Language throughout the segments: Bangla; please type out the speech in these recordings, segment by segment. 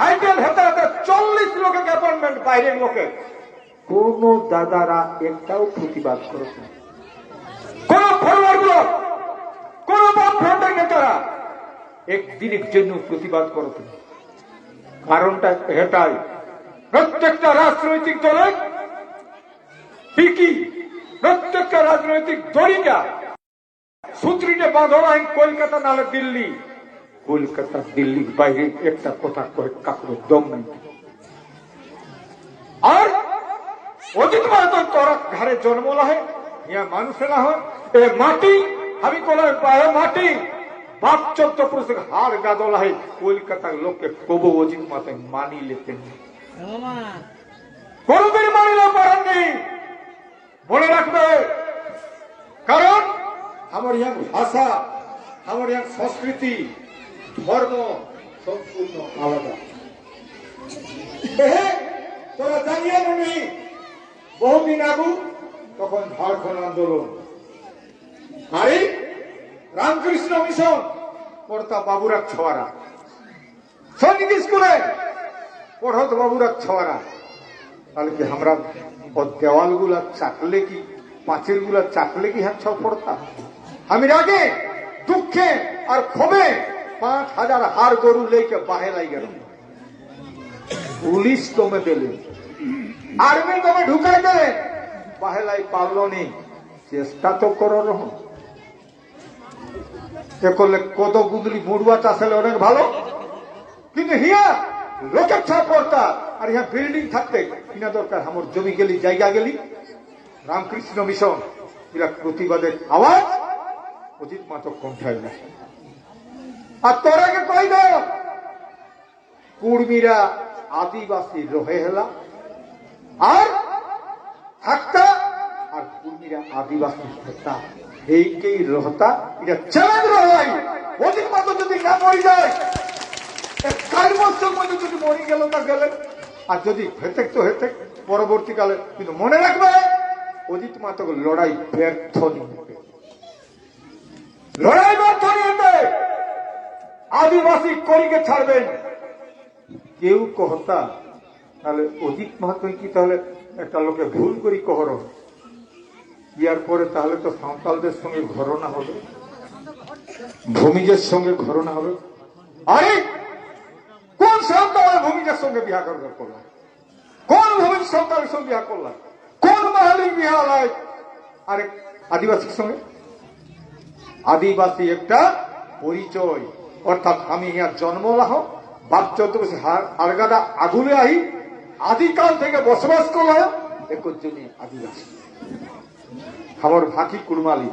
হাইটেল চল্লিশ লোকের অ্যাপয়েন্টমেন্ট বাইরের লোকে। কোন দাদারা একটাও প্রতিবাদ করেছে কোন ফরওয়ার্ড ব্লক কোন নেতারা একদিনের জন্য প্রতিবাদ করেছে কারণটা এটাই প্রত্যেকটা রাজনৈতিক দলের ঠিকই প্রত্যেকটা রাজনৈতিক সূত্রিতে বাঁধন আইন কলকাতা নালে দিল্লি। কলকাতা দিল্লির বাইরে একটা কথা কয়ে কাকুর দম নেই। আর অজিত মাহাতো তোরা ঘরে জন্ম লাহে ইয়া মানুষে না হয় এ মাটি আমি কোলা পায়ে মাটি বাপ চোদ্দ পুরুষ হার গাদল হয় কলকাতার লোককে কব অজিত মাতে মানি লেতেন কোনদিন মানিলে পারেননি মনে রাখবে কারণ আমার ইয়ার ভাষা আমার ইয়ার সংস্কৃতি ধর্ম সম্পূর্ণ আলাদা। তোরা জানিয়ে নি বহুদিন আগু তখন ঝাড়খণ্ড আন্দোলন। আরে রামকৃষ্ণ মিশন পড়তা বাবুরা ছওয়ারা। সৈনিক স্কুলে, পড়ত বাবুরা ছওয়ারা। তাহলে কি আমরা ও দেওয়ালগুলা চাকলে কি পাঁচিলগুলা চাকলে কি হ্যাঁ ছক পড়তাম আমি রাগে, দুঃখে আর ক্ষোভে পাঁচ হাজার হার গরু লেকে বাহে লাই গেল। পুলিশ তোমে দিলে। আর্মি তোমে ঢুকাই দেবে বাহেলাই পারল নি। চেষ্টা তো করো রহ। এ করলে কত গুদলি মুড়ুয়া চাষালে অনেক ভালো। কিন্তু হিয়া লোকের ছাপ পড়তা। আর ইহা বিল্ডিং থাকতে কিনা দরকার? আমার জমি গেলি, জায়গা গেলি। রামকৃষ্ণ মিশন এরা প্রতিবাদের আওয়াজ। অজিত মাতক কণ্ঠায় না। আর তোরাকে কই দাও কুর্মীরা আদিবাসী রহে হেলা, আর থাকতা আর কুর্মীরা আদিবাসী হতা এইকেই রহতা, এটা চ্যালেঞ্জ রহাই। অজিত মাতক যদি না মরি যায় চার বছর মধ্যে যদি মরে গেল না গেলেন আর যদি হেতেক তো হেতেক, পরবর্তীকালে কিন্তু মনে রাখবে অজিত মাতক লড়াই ব্যর্থ নিবে লড়াই ব্যর্থ নিবে আদিবাসী করিকে ছাড়বেন। কেউ কহতা, তাহলে অজিত মাহাতো কি তাহলে একটা লোকে ভুল করি কহর? ইয়ার পরে তাহলে তো সাঁওতালদের সঙ্গে ঘরনা হবে। ভূমিজের সঙ্গে ঘরনা হবে। আরে, কোন সন্তান ভূমিজের সঙ্গে বিহা করবার করলাম কোন ভূমির সন্তানের সঙ্গে বিহা করলাম কোন মাহালিক বিহা হয়? আরেক আদিবাসীর সঙ্গে? আদিবাসী একটা পরিচয়। অর্থাৎ আমি ইহার জন্ম লাহ বাপ আগুলে আহি আদিকাল থেকে বসবাস করলাম একর আদিবাসী। আমার ভাকি কুরমালি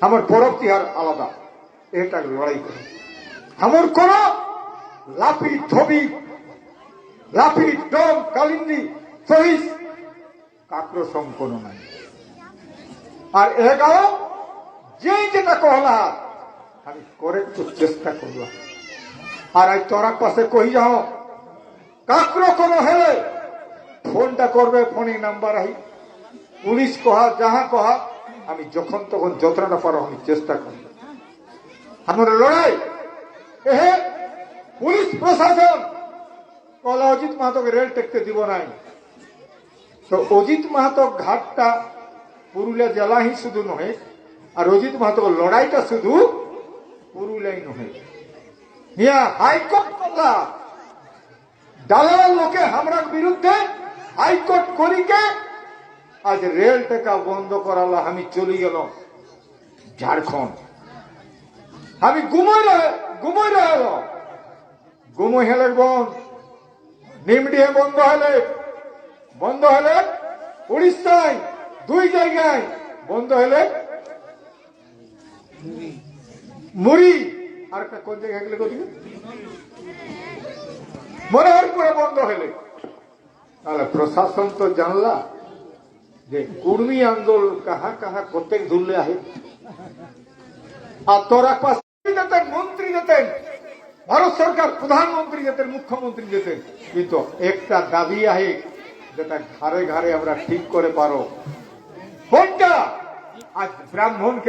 আমার পরব তিহার আলাদা এটা লড়াই করে। আমার কোন লাফি ধবি, লাফি ডম কালিন্দি সহিস কাকর সম্পন্ন নাই। আর এগাও যে যেটা কহলা আমি করে তো চেষ্টা করলাম আর আজ তোরা পাশে কহি যাও? কাকর কোনো হেলে ফোনটা করবে ফোনে নাম্বার আহি। পুলিশ কহা, যাহা কহা, আমি যখন তখন যতটা পারো আমি চেষ্টা করি আমার লড়াই? এহে পুলিশ প্রশাসন। কলা অজিত মাহাতোকে রেল টেকতে দিব নাই। তো অজিত মাহাতো ঘাটটা পুরুলিয়া জেলা হি শুধু নহে, আর অজিত মাহাতো লড়াইটা শুধু পুরুলিয়াই নহে। ইয়া হাইকোর্ট করলা দালাল লোকে আমরার বিরুদ্ধে হাইকোর্ট করিকে আজ রেল টেকা বন্ধ করালা, আমি চলে গেল ঝাড়খণ্ড। আমি ঘুমোই ঘুমোই রহেল ঘুমোই হেলে বন্ধ নিমডিহে বন্ধ হলে বন্ধ হলে উড়িষ্যায়, দুই জায়গায় বন্ধ হলে মুড়ি আর একটা কোন জায়গায় গেলে কোথায় মনোহরপুরে বন্ধ হলে। তাহলে প্রশাসন তো জানলা যে কুর্মী আন্দোলন কাহা কাহা প্রত্যেক ধুললে আহে। আর তোরা পাশ যেতেন, মন্ত্রী যেতেন, ভারত সরকার প্রধানমন্ত্রী যেতেন, মুখ্যমন্ত্রী যেতেন, কিন্তু একটা দাবি আহে যেটা ঘরে ঘরে আমরা ঠিক করে পারো। কোনটা? আজ ব্রাহ্মণকে